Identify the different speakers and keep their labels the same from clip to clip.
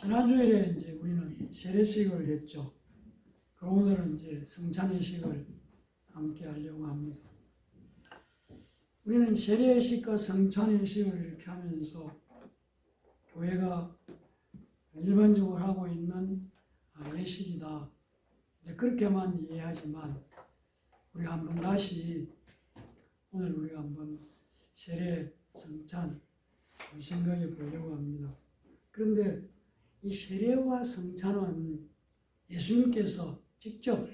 Speaker 1: 지난주일에 이제 우리는 세례식을 했죠. 그럼 오늘은 이제 성찬의식을 함께 하려고 합니다. 우리는 세례식과 성찬의식을 이렇게 하면서 교회가 일반적으로 하고 있는 아, 예식이다. 이제 그렇게만 이해하지만 우리가 한번 다시 오늘 우리가 한번 세례, 성찬 생각해 보려고 합니다. 그런데 이 세례와 성찬은 예수님께서 직접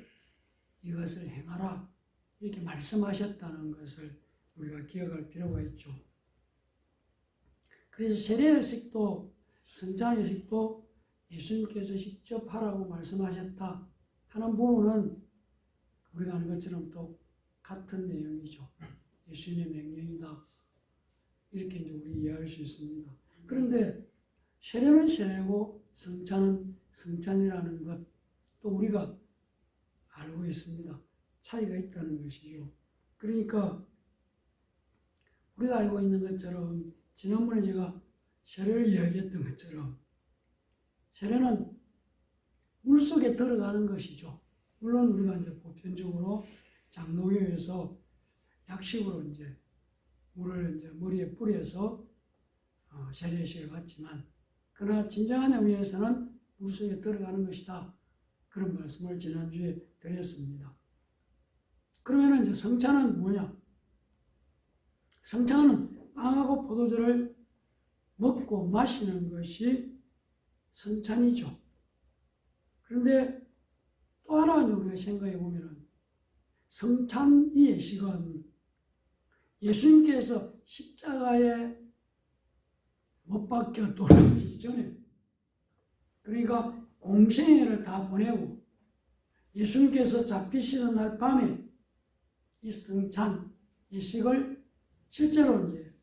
Speaker 1: 이것을 행하라 이렇게 말씀하셨다는 것을 우리가 기억할 필요가 있죠. 그래서 세례의식도 성찬의식도 예수님께서 직접 하라고 말씀하셨다 하는 부분은 우리가 아는 것처럼 또 같은 내용이죠. 예수님의 명령이다. 이렇게 이제 우리 이해할 수 있습니다. 그런데 세례는 세례고 성찬은 성찬이라는 것 또 우리가 알고 있습니다. 차이가 있다는 것이죠. 그러니까 우리가 알고 있는 것처럼 지난번에 제가 세례를 이야기했던 것처럼 세례는 물 속에 들어가는 것이죠. 물론 우리가 이제 보편적으로 장로교에서 약식으로 이제 물을 이제 머리에 뿌려서 어, 세례식을 받지만 그러나 진정한 의미에서는 물 속에 들어가는 것이다. 그런 말씀을 지난주에 드렸습니다. 그러면 이제 성찬은 뭐냐? 성찬은 빵하고 포도주를 먹고 마시는 것이 성찬이죠. 그런데 또 하나 우리가 생각해 보면은 성찬 이 예식은 예수님께서 십자가에 못 박혀 돌아가시기 전에 그러니까 공생애를 다 보내고 예수님께서 잡히시는 날 밤에 이 성찬 예식을 실제로 이제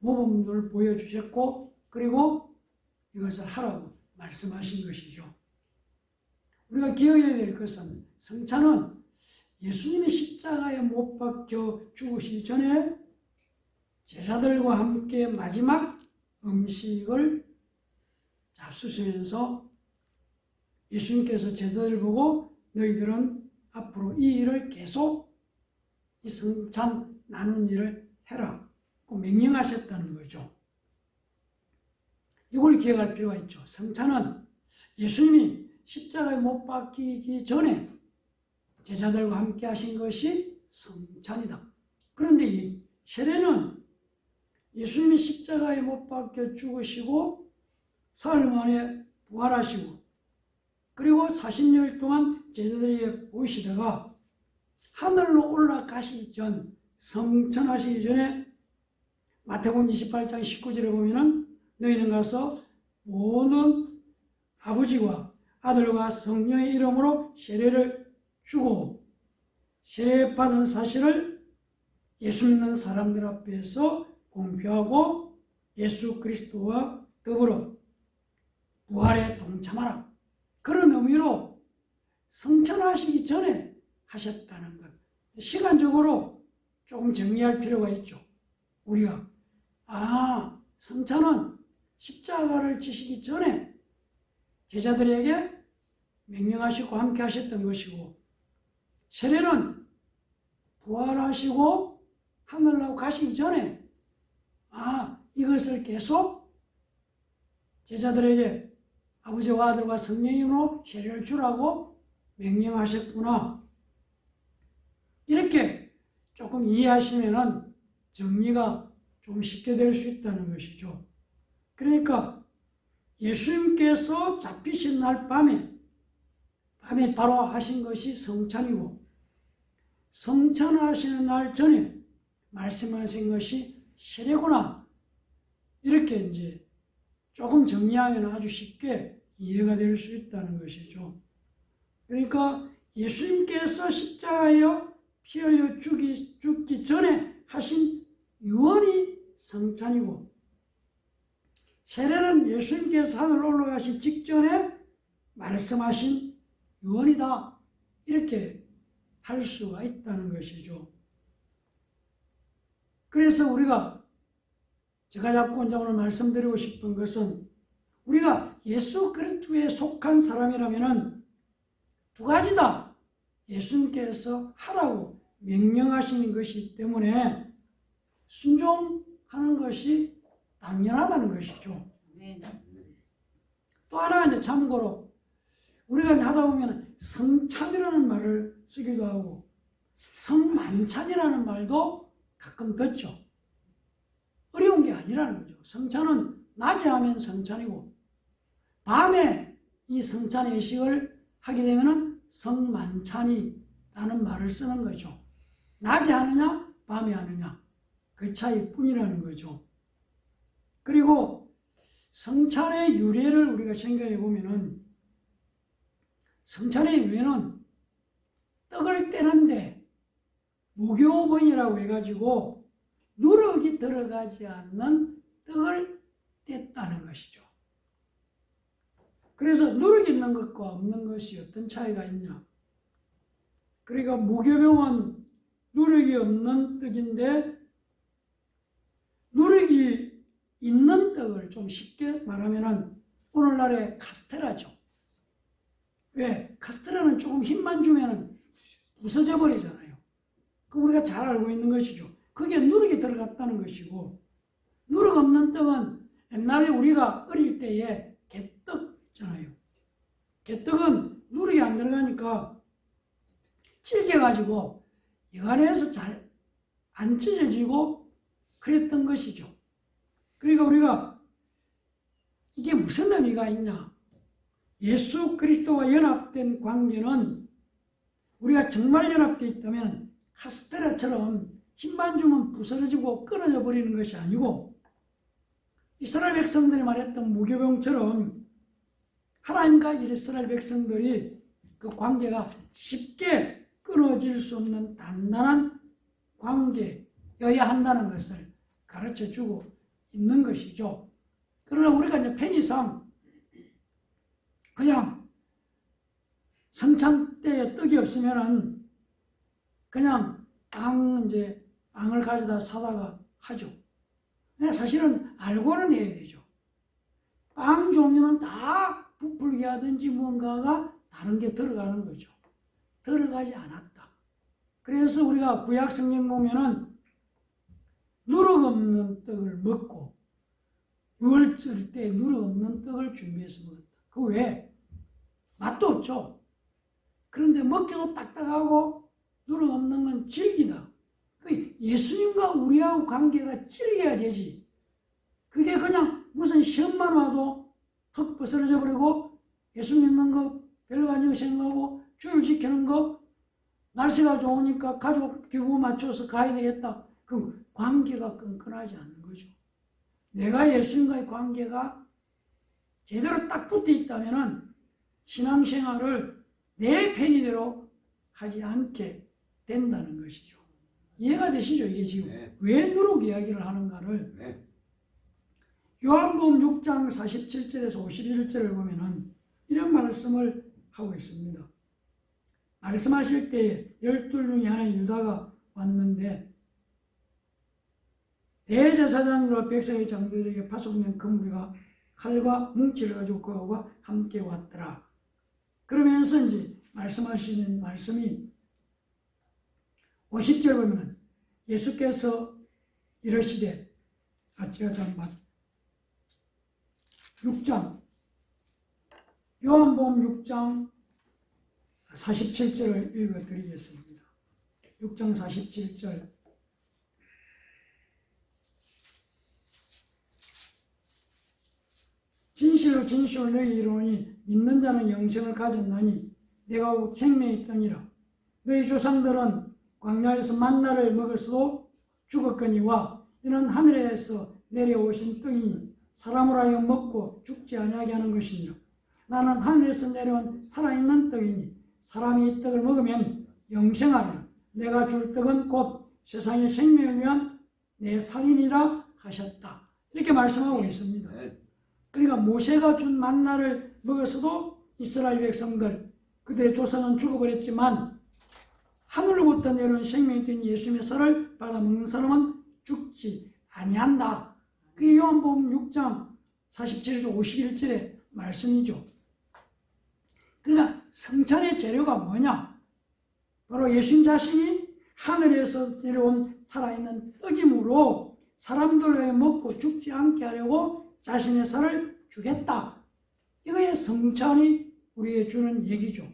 Speaker 1: 모범을 보여주셨고 그리고 이것을 하라고 말씀하신 것이죠. 우리가 기억해야 될 것은 성찬은 예수님이 십자가에 못 박혀 죽으시기 전에 제자들과 함께 마지막 음식을 잡수시면서 예수님께서 제자들을 보고 너희들은 앞으로 이 일을 계속 이 성찬 나눈 일을 해라. 고 명령하셨다는 거죠. 이걸 기억할 필요가 있죠. 성찬은 예수님이 십자가에 못 박히기 전에 제자들과 함께 하신 것이 성찬이다. 그런데 이 세례는 예수님이 십자가에 못 박혀 죽으시고 사흘 만에 부활하시고 그리고 40년 동안 제자들에게 보이시다가 하늘로 올라가시기 전 성천하시기 전에 마태복음 28장 19절에 보면은 너희는 가서 모든 아버지와 아들과 성령의 이름으로 세례를 주고 세례 받은 사실을 예수 믿는 사람들 앞에서 공표하고 예수 그리스도와 더불어 부활에 동참하라. 그런 의미로 성천하시기 전에 하셨다는 것. 시간적으로 조금 정리할 필요가 있죠. 우리가 아 성찬은 십자가를 지시기 전에 제자들에게 명령하시고 함께 하셨던 것이고 세례는 부활하시고 하늘로 가시기 전에 아 이것을 계속 제자들에게 아버지와 아들과 성령으로 세례를 주라고 명령하셨구나. 이렇게 조금 이해하시면은 정리가 좀 쉽게 될 수 있다는 것이죠. 그러니까 예수님께서 잡히신 날 밤에 밤에 바로 하신 것이 성찬이고 성찬하시는 날 전에 말씀하신 것이 세례구나. 이렇게 이제 조금 정리하면 아주 쉽게 이해가 될 수 있다는 것이죠. 그러니까 예수님께서 십자가에 피 흘려 죽기, 죽기 전에 하신 유언이 성찬이고 세례는 예수님께서 하늘 올라가시 직전에 말씀하신 유언이다. 이렇게 할 수가 있다는 것이죠. 그래서 우리가 제가 자꾸 오늘 말씀드리고 싶은 것은 우리가 예수 그리스도에 속한 사람이라면은 두 가지다. 예수님께서 하라고 명령하시는 것이기 때문에 순종하는 것이 당연하다는 것이죠. 또 하나 이제 참고로 우리가 하다 보면 성찬이라는 말을 쓰기도 하고 성만찬이라는 말도 가끔 듣죠. 어려운 게 아니라는 거죠. 성찬은 낮에 하면 성찬이고 밤에 이 성찬 예식을 하게 되면은 성만찬이라는 말을 쓰는 거죠. 낮에 하느냐 밤에 하느냐 그 차이뿐이라는 거죠. 그리고 성찬의 유래를 우리가 생각해 보면은 성찬의 유래는 떡을 떼는데 무교본이라고 해가지고 누룩이 들어가지 않는 떡을 뗐다는 것이죠. 그래서 누룩이 있는 것과 없는 것이 어떤 차이가 있냐? 그러니까 무교병은 누룩이 없는 떡인데 누룩이 있는 떡을 좀 쉽게 말하면은 오늘날의 카스테라죠. 왜? 카스테라는 조금 힘만 주면은 부서져 버리잖아요. 그 우리가 잘 알고 있는 것이죠. 그게 누룩이 들어갔다는 것이고 누룩 없는 떡은 옛날에 우리가 어릴 때에 개떡 있잖아요. 개떡은 누룩이 안 들어가니까 찔겨가지고 여간에서 잘 안 찢어지고 그랬던 것이죠. 그러니까 우리가 이게 무슨 의미가 있냐? 예수 그리스도와 연합된 관계는 우리가 정말 연합되어 있다면 카스테라처럼 힘만 주면 부서지고 끊어져 버리는 것이 아니고 이스라엘 백성들이 말했던 무교병처럼 하나님과 이스라엘 백성들이 그 관계가 쉽게 끊어질 수 없는 단단한 관계여야 한다는 것을 가르쳐 주고 있는 것이죠. 그러나 우리가 이제 편의상 그냥 성찬 때에 떡이 없으면은 그냥 빵 이제 빵을 가져다 사다가 하죠. 사실은 알고는 해야 되죠. 빵 종류는 다 부풀게 하든지 뭔가가 다른 게 들어가는 거죠. 들어가지 않았다. 그래서 우리가 구약 성경 보면은 누룩 없는 떡을 먹고 유월절 때 누룩 없는 떡을 준비해서 먹었다. 그 왜? 맛도 없죠. 그런데 먹기도 딱딱하고 누룩 없는 건 질기다. 그 예수님과 우리하고 관계가 질겨야 되지. 그게 그냥 무슨 시험만 와도 턱 벗어져 버리고 예수 믿는 거 별로 아니고 생각하고 줄 지키는 거 날씨가 좋으니까 가족 기부 맞춰서 가야 되겠다. 그 관계가 끈끈하지 않는 거죠. 내가 예수님과의 관계가 제대로 딱 붙어 있다면은 신앙생활을 내 편의대로 하지 않게 된다는 것이죠. 이해가 되시죠? 이게 지금
Speaker 2: 네.
Speaker 1: 왜 누룩 이야기를 하는가를
Speaker 2: 네.
Speaker 1: 요한복음 6장 47절에서 51절을 보면은 이런 말씀을 하고 있습니다. 말씀하실 때 열둘 중에 하나 유다가 왔는데 대제사장과 백성의 장들에게 파송된 금비가 칼과 뭉치를 가지고 그와 함께 왔더라. 그러면서 이제 말씀하시는 말씀이 50절 보면 예수께서 이러시되 아 제가 잠깐 6장 요한복음 6장 47절을 읽어 드리겠습니다. 6장 47절 진실로 진실로 너희 이르노니 믿는 자는 영생을 가졌나니 내가 곧 생명이 있더니라 너희 조상들은 광야에서 만나를 먹었어도 죽었거니와 이는 하늘에서 내려오신 떡이니 사람으로 하여금 먹고 죽지 아니하게 하는 것이니라. 나는 하늘에서 내려온 살아있는 떡이니 사람이 이 떡을 먹으면 영생하리라. 내가 줄 떡은 곧 세상의 생명을 위한 내 살인이라 하셨다. 이렇게 말씀하고 있습니다.
Speaker 2: 네.
Speaker 1: 그러니까 모세가 준 만나를 먹었어도 이스라엘 백성들 그들의 조상은 죽어버렸지만 하늘로부터 내려온 생명이 된 예수님의 살을 받아 먹는 사람은 죽지 아니한다. 그게 요한복음 6장 47절 51절의 말씀이죠. 그러니까 성찬의 재료가 뭐냐? 바로 예수님 자신이 하늘에서 내려온 살아있는 떡이므로 사람들로 먹고 죽지 않게 하려고 자신의 살을 주겠다. 이거의 성찬이 우리에게 주는 얘기죠.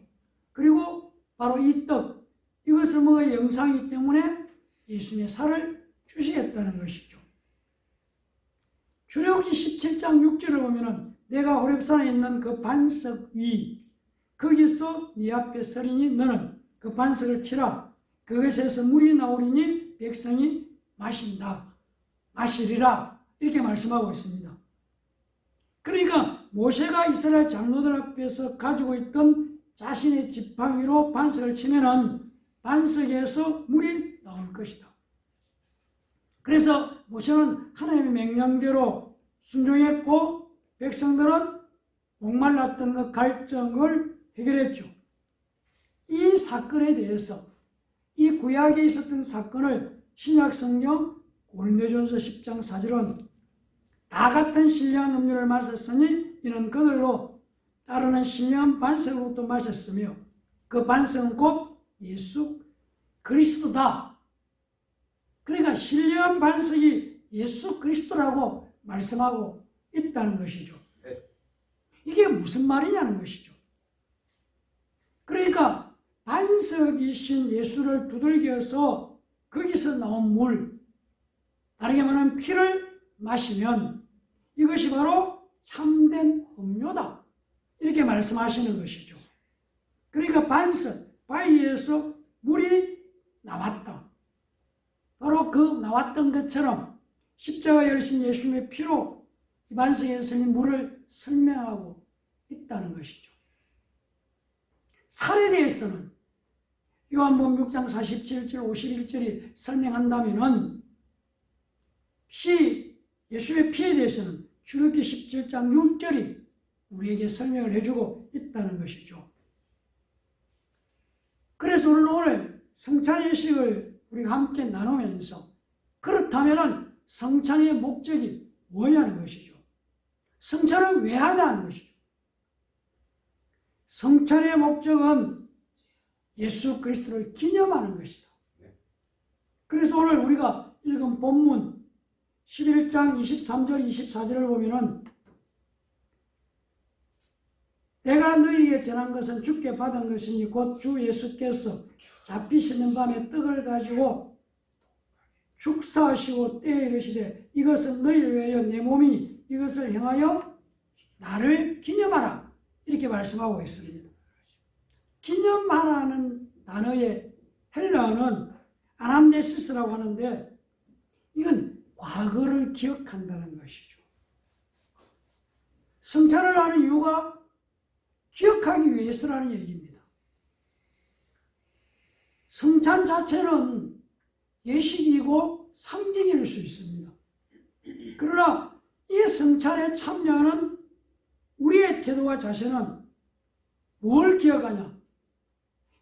Speaker 1: 그리고 바로 이 떡, 이것을 먹어야 영상이기 때문에 예수님의 살을 주시겠다는 것이죠. 출애굽기 17장 6절을 보면은 내가 호렙산에 있는 그 반석 위 거기서 네 앞에 서리니 너는 그 반석을 치라 그것에서 물이 나오리니 백성이 마신다 마시리라 이렇게 말씀하고 있습니다. 그러니까 모세가 이스라엘 장로들 앞에서 가지고 있던 자신의 지팡이로 반석을 치면은 반석에서 물이 나올 것이다. 그래서 모세는 하나님의 명령대로 순종했고 백성들은 목말랐던 그 갈증을 해결했죠. 이 사건에 대해서 이 구약에 있었던 사건을 신약 성경 고린도전서 10장 4절은 다 같은 신령한 음료를 마셨으니 이는 그들로 따르는 신령한 반석으로부터 마셨으며 그 반석은 곧 예수 그리스도다. 그러니까 신령한 반석이 예수 그리스도라고 말씀하고 있다는 것이죠. 이게 무슨 말이냐는 것이죠. 그러니까 반석이신 예수를 두들겨서 거기서 나온 물, 다르게 말하면 피를 마시면 이것이 바로 참된 음료다. 이렇게 말씀하시는 것이죠. 그러니까 반석, 바위에서 물이 나왔다. 바로 그 나왔던 것처럼 십자가 열신 예수님의 피로 이 반석에서 물을 설명하고 있다는 것이죠. 살에 대해서는 요한복음 6장 47절 51절이 설명한다면은 피 예수의 피에 대해서는 출애굽기 17장 6절이 우리에게 설명을 해주고 있다는 것이죠. 그래서 오늘 오늘 성찬 예식을 우리가 함께 나누면서 그렇다면은 성찬의 목적이 뭐냐는 것이죠. 성찬을 왜 하냐는 것이죠. 성찬의 목적은 예수 그리스도를 기념하는 것이다. 그래서 오늘 우리가 읽은 본문 11장 23절 24절을 보면은 내가 너희에게 전한 것은 주께 받은 것이니 곧 주 예수께서 잡히시는 밤에 떡을 가지고 축사하시고 때에 이르시되 이것은 너희를 위하여 내 몸이니 이것을 행하여 나를 기념하라 이렇게 말씀하고 있습니다. 기념하라는 단어의 헬라어는 아남네시스라고 하는데 이건 과거를 기억한다는 것이죠. 성찬을 하는 이유가 기억하기 위해서라는 얘기입니다. 성찬 자체는 예식이고 상징일 수 있습니다. 그러나 이 성찬에 참여하는 우리의 태도와 자세는 뭘 기억하냐?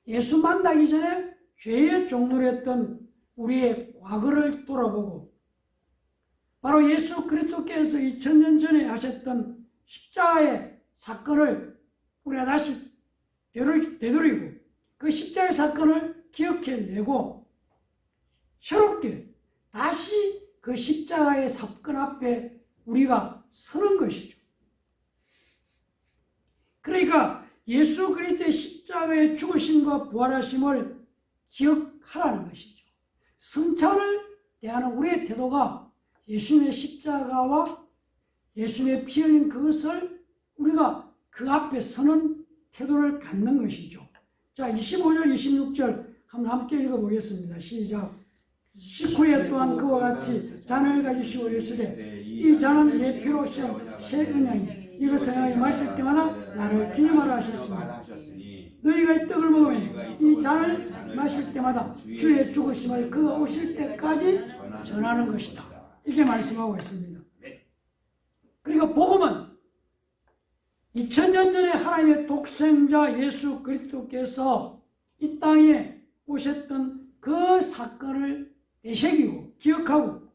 Speaker 1: 예수 만나기 전에 죄의 종로를 했던 우리의 과거를 돌아보고 바로 예수 그리스도께서 2000년 전에 하셨던 십자가의 사건을 우리가 다시 되돌이고 그 십자가의 사건을 기억해내고 새롭게 다시 그 십자가의 사건 앞에 우리가 서는 것이죠. 그러니까 예수 그리스도의 십자가의 죽으심과 부활하심을 기억하라는 것이죠. 성찬을 대하는 우리의 태도가 예수님의 십자가와 예수님의 피 흘린 그것을 우리가 그 앞에 서는 태도를 갖는 것이죠. 자, 25절, 26절 한번 함께 읽어보겠습니다. 시작. 식후에 또한 그와 같이 잔을 가지시고 이르시되 이 잔은 내 피로 새 은양이 이것을 행하여 마실 때마다 나를 기념하라 하셨습니다. 너희가 이 떡을 먹으면 이 잔을 마실 때마다 주의 죽으심을 그가 오실 때까지 전하는 것이다. 이렇게 말씀하고 있습니다. 그리고 복음은 2000년 전에 하나님의 독생자 예수 그리스도께서 이 땅에 오셨던 그 사건을 되새기고 기억하고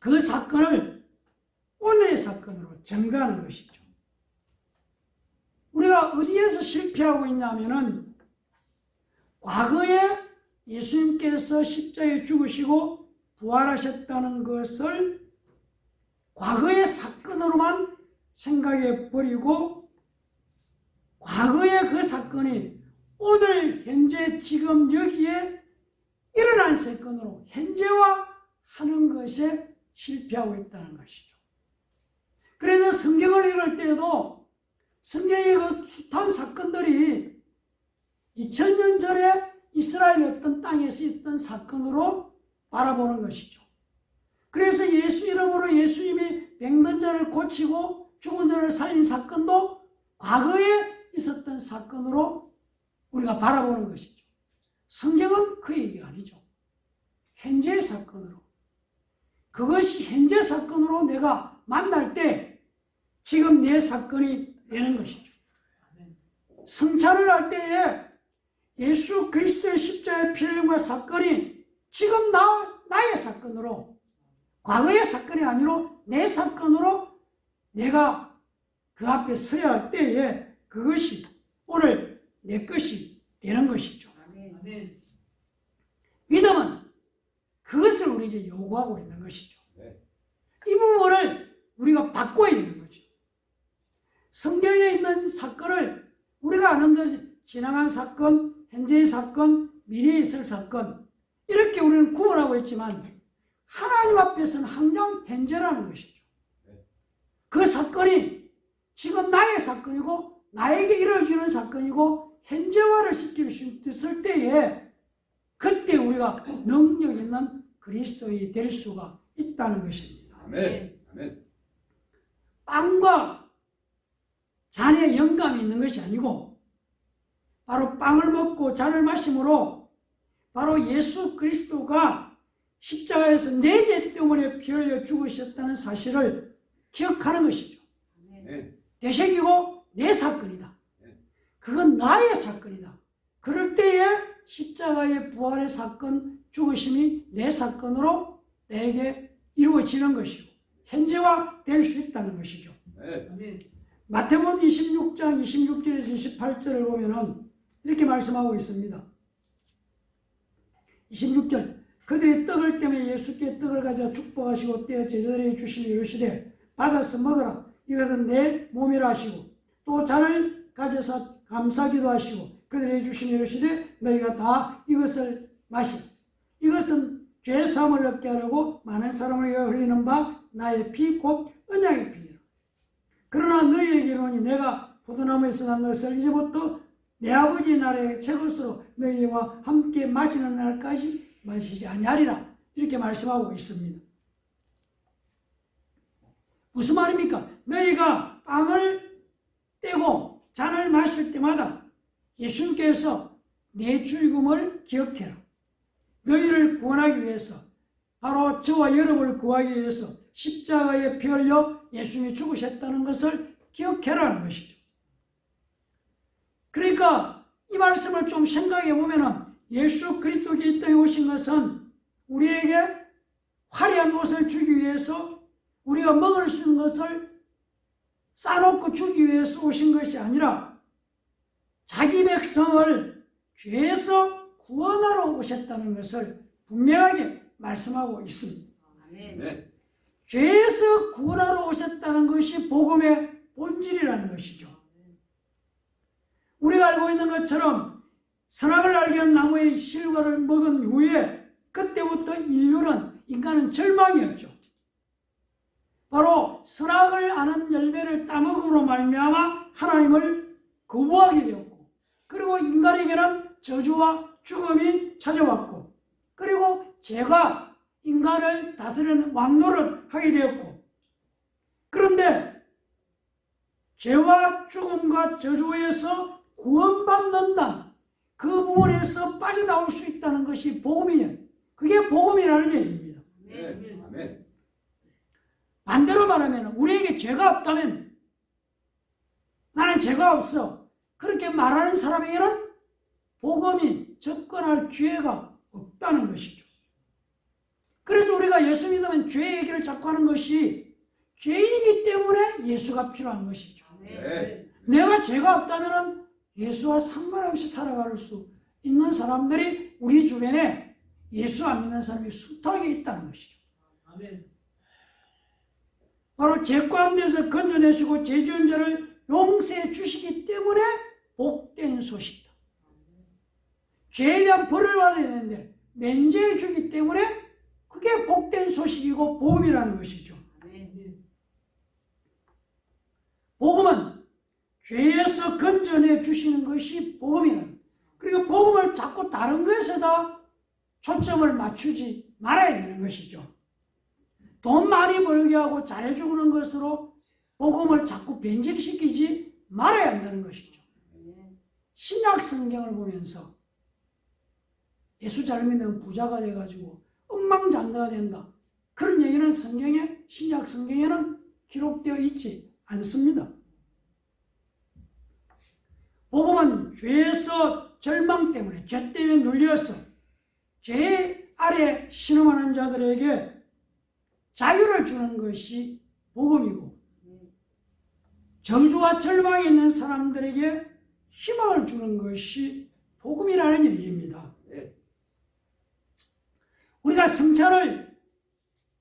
Speaker 1: 그 사건을 오늘의 사건으로 증가하는 것이죠. 우리가 어디에서 실패하고 있냐면은 과거에 예수님께서 십자가에 죽으시고 부활하셨다는 것을 과거의 사건으로만 생각해 버리고 과거의 그 사건이 오늘 현재 지금 여기에 일어난 사건으로 현재화 하는 것에 실패하고 있다는 것이죠. 그래서 성경을 읽을 때에도 성경의 그 숱한 사건들이 2000년 전에 이스라엘 어떤 땅에서 있던 사건으로 바라보는 것이죠. 그래서 예수 이름으로 예수님이 백년 전을 고치고 죽은 자를 살린 사건도 과거에 있었던 사건으로 우리가 바라보는 것이죠. 성경은 그 얘기가 아니죠. 현재 사건으로. 그것이 현재 사건으로 내가 만날 때 지금 내 사건이 되는 것이죠. 성찬을 할 때에 예수 그리스도의 십자가의 피 흘림과 사건이 지금 나, 나의 사건으로 과거의 사건이 아니로 내 사건으로 내가 그 앞에 서야 할 때에 그것이 오늘 내 것이 되는 것이죠. 믿음은 그것을 우리에게 요구하고 있는 것이죠.
Speaker 3: 네.
Speaker 1: 이 부분을 우리가 바꿔야 되는 거죠. 성경에 있는 사건을 우리가 아는 것, 지나간 사건, 현재의 사건, 미래에 있을 사건, 이렇게 우리는 구분하고 있지만, 하나님 앞에서는 항상 현재라는 것이죠. 그 사건이 지금 나의 사건이고, 나에게 이루어지는 사건이고, 현재화를 시킬 수 있을 때에, 그때 우리가 능력 있는 그리스도인이 될 수가 있다는 것입니다.
Speaker 3: 아멘. 아멘.
Speaker 1: 빵과 잔에 영감이 있는 것이 아니고 바로 빵을 먹고 잔을 마심으로 바로 예수 그리스도가 십자가에서 내 죄 때문에 피 흘려 죽으셨다는 사실을 기억하는 것이죠.
Speaker 3: 아멘.
Speaker 1: 대색이고 내 사건이다. 그건 나의 사건이다. 그럴 때에 십자가의 부활의 사건, 죽으심이 내 사건으로 내게 이루어지는 것이고 현재화 될 수 있다는 것이죠.
Speaker 3: 아멘.
Speaker 1: 마태복음 26장 26절에서 28절을 보면은 이렇게 말씀하고 있습니다. 26절 그들이 떡을 떼며 예수께 떡을 가져 축복하시고 떼어 제자들에게 주시니 이르시되 받아서 먹어라. 이것은 내 몸이라 하시고 또 잔을 가져서 감사기도 하시고 그들에게 주시니 이르시되 너희가 다 이것을 마시 이것은 죄 사함을 얻게 하려고 많은 사람을 위하여 흘리는 바 나의 피 곧 언약의 피니라. 그러나 너희에게 이르노니 내가 포도나무에서 난 것을 이제부터 내 아버지 나라의 새 것으로 너희와 함께 마시는 날까지 마시지 아니하리라. 이렇게 말씀하고 있습니다. 무슨 말입니까? 너희가 빵을 떼고 잔을 마실 때마다 예수님께서 내 죽음을 기억해라. 너희를 구원하기 위해서 바로 저와 여러분을 구하기 위해서 십자가에 피 흘려 예수님이 죽으셨다는 것을 기억해라는 것이죠. 그러니까 이 말씀을 좀 생각해 보면은 예수 그리스도께 이 땅에 오신 것은 우리에게 화려한 옷을 주기 위해서 우리가 먹을 수 있는 것을 싸놓고 주기 위해서 오신 것이 아니라 자기 백성을 죄에서 구원하러 오셨다는 것을 분명하게 말씀하고 있습니다.
Speaker 3: 아멘.
Speaker 1: 죄에서 구원하러 오셨다는 것이 복음의 본질이라는 것이죠. 우리가 알고 있는 것처럼 선악을 알게 한 나무의 실과를 먹은 후에 그때부터 인류는 인간은 절망이었죠. 바로 선악을 아는 열매를 따먹음으로 말미암아 하나님을 거부하게 되었고 그리고 인간에게는 저주와 죽음이 찾아왔고 그리고 죄가 인간을 다스리는 왕노를 하게 되었고 그런데 죄와 죽음과 저주에서 구원받는다 그 부분에서 빠져나올 수 있다는 것이 복음이에요 그게 복음이라는 얘기입니다.
Speaker 3: 아멘.
Speaker 1: 반대로 말하면 우리에게 죄가 없다면 나는 죄가 없어 그렇게 말하는 사람에게는 복음이 접근할 기회가 없다는 것이죠. 그래서 우리가 예수 믿으면 죄 얘기를 자꾸 하는 것이 죄인이기 때문에 예수가 필요한 것이죠.
Speaker 3: 아멘.
Speaker 1: 내가 죄가 없다면 예수와 상관없이 살아갈 수 있는 사람들이 우리 주변에 예수 안 믿는 사람이 숱하게 있다는 것이죠.
Speaker 3: 아멘.
Speaker 1: 바로 죄 가운데서 건져내시고 죄지은 자를 용서해 주시기 때문에 복된 소식이다. 죄에 대한 벌을 받아야 되는데 면제해 주기 때문에 그게 복된 소식이고 복음이라는 것이죠. 복음은 죄에서 건져내 주시는 것이 복음이라는 그리고 복음을 자꾸 다른 것에다 초점을 맞추지 말아야 되는 것이죠. 돈 많이 벌게 하고 잘해주는 는 것으로 복음을 자꾸 변질시키지 말아야 한다는 것이죠. 신약 성경을 보면서 예수 잘 믿는 부자가 돼가지고 억망장자가 된다. 그런 얘기는 성경에 신약 성경에는 기록되어 있지 않습니다. 복음은 죄에서 절망 때문에 죄 때문에 눌려서 죄 아래 신음하는 자들에게 자유를 주는 것이 복음이고 저주와 절망에 있는 사람들에게 희망을 주는 것이 복음이라는 얘기입니다.
Speaker 3: 네.
Speaker 1: 우리가 성찬을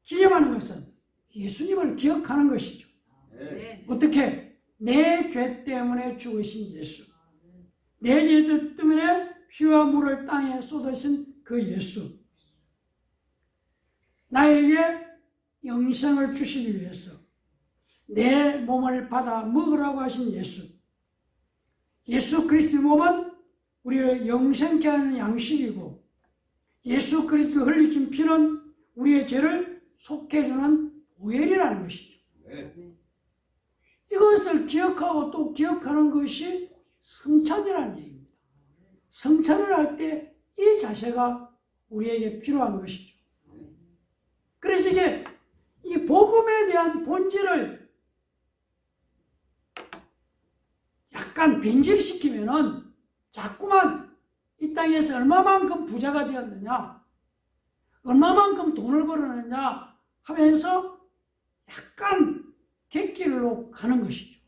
Speaker 1: 기념하는 것은 예수님을 기억하는 것이죠.
Speaker 3: 네.
Speaker 1: 어떻게? 내 죄 때문에 죽으신 예수. 내 죄 때문에 피와 물을 땅에 쏟으신 그 예수. 나에게 영생을 주시기 위해서 내 몸을 받아 먹으라고 하신 예수. 예수 그리스도의 몸은 우리를 영생케 하는 양식이고 예수 그리스도 흘리신 피는 우리의 죄를 속해주는 보혈이라는 것이죠.
Speaker 3: 네.
Speaker 1: 이것을 기억하고 또 기억하는 것이 성찬이라는 얘기입니다. 성찬을 할 때 이 자세가 우리에게 필요한 것이죠. 그래서 이게 이 복음에 대한 본질을 약간 변질시키면은 자꾸만 이 땅에서 얼마만큼 부자가 되었느냐, 얼마만큼 돈을 벌었느냐 하면서 약간 객길로 가는 것이죠.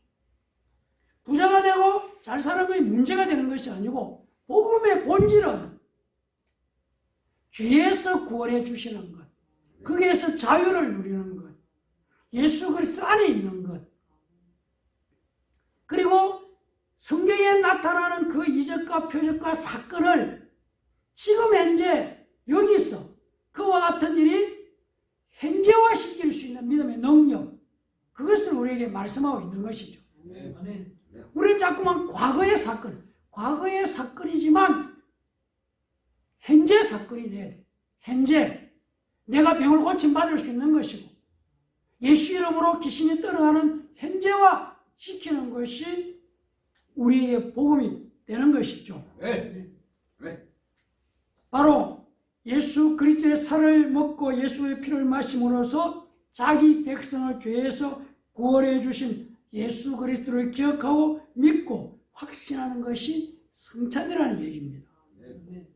Speaker 1: 부자가 되고 잘 사는 것이 문제가 되는 것이 아니고 복음의 본질은 죄에서 구원해 주시는 것, 거기에서 자유를 누리는 것, 예수 그리스도 안에 있는 것, 그리고 성경에 나타나는 그 이적과 표적과 사건을 지금 현재 여기서 그와 같은 일이 현재화 시킬 수 있는 믿음의 능력, 그것을 우리에게 말씀하고 있는 것이죠. 우리는 자꾸만 과거의 사건, 과거의 사건이지만 현재 사건이 돼야 돼. 현재 내가 병을 고침 받을 수 있는 것이고 예수 이름으로 귀신이 떠나가는 현재화 시키는 것이 우리의 복음이 되는 것이죠.
Speaker 3: 네. 네.
Speaker 1: 바로 예수 그리스도의 살을 먹고 예수의 피를 마심으로써 자기 백성을 죄에서 구원해 주신 예수 그리스도를 기억하고 믿고 확신하는 것이 성찬이라는 얘기입니다.
Speaker 3: 네.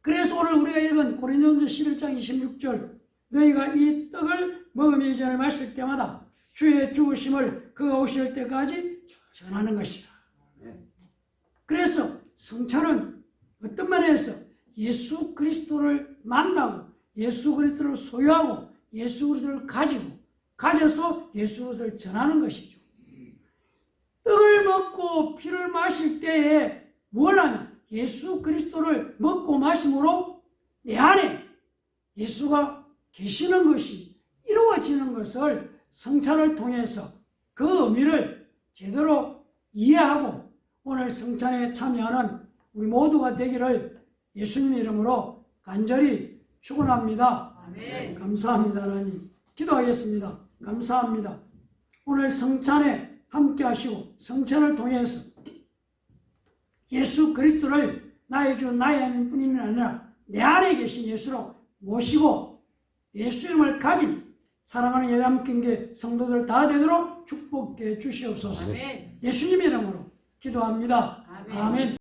Speaker 1: 그래서 오늘 우리가 읽은 고린도전서 11장 26절 너희가 이 떡을 먹으며 이 잔을 마실 때마다 주의 죽으심을 그가 오실 때까지 전하는 것이다.
Speaker 3: 네.
Speaker 1: 그래서 성찬은 어떤 면에서 예수 그리스도를 만나고 예수 그리스도를 소유하고 예수 그리스도를 가지고 가져서 예수 그리스도를 전하는 것이죠. 떡을 먹고 피를 마실 때에 뭘 하냐? 예수 그리스도를 먹고 마심으로 내 안에 예수가 계시는 것이 이루어지는 것을 성찬을 통해서 그 의미를 제대로 이해하고 오늘 성찬에 참여하는 우리 모두가 되기를 예수님 이름으로 간절히 축원합니다.
Speaker 3: 아멘.
Speaker 1: 감사합니다, 하나님. 기도하겠습니다. 감사합니다. 오늘 성찬에 함께 하시고 성찬을 통해서 예수 그리스도를 나의 주 나의 하나님 뿐이 아니라 내 안에 계신 예수로 모시고 예수 이름을 가진 사랑하는 예담경계 성도들 다 되도록 축복해 주시옵소서.
Speaker 3: 아멘.
Speaker 1: 예수님 이름으로 기도합니다.
Speaker 3: 아멘.
Speaker 1: 아멘.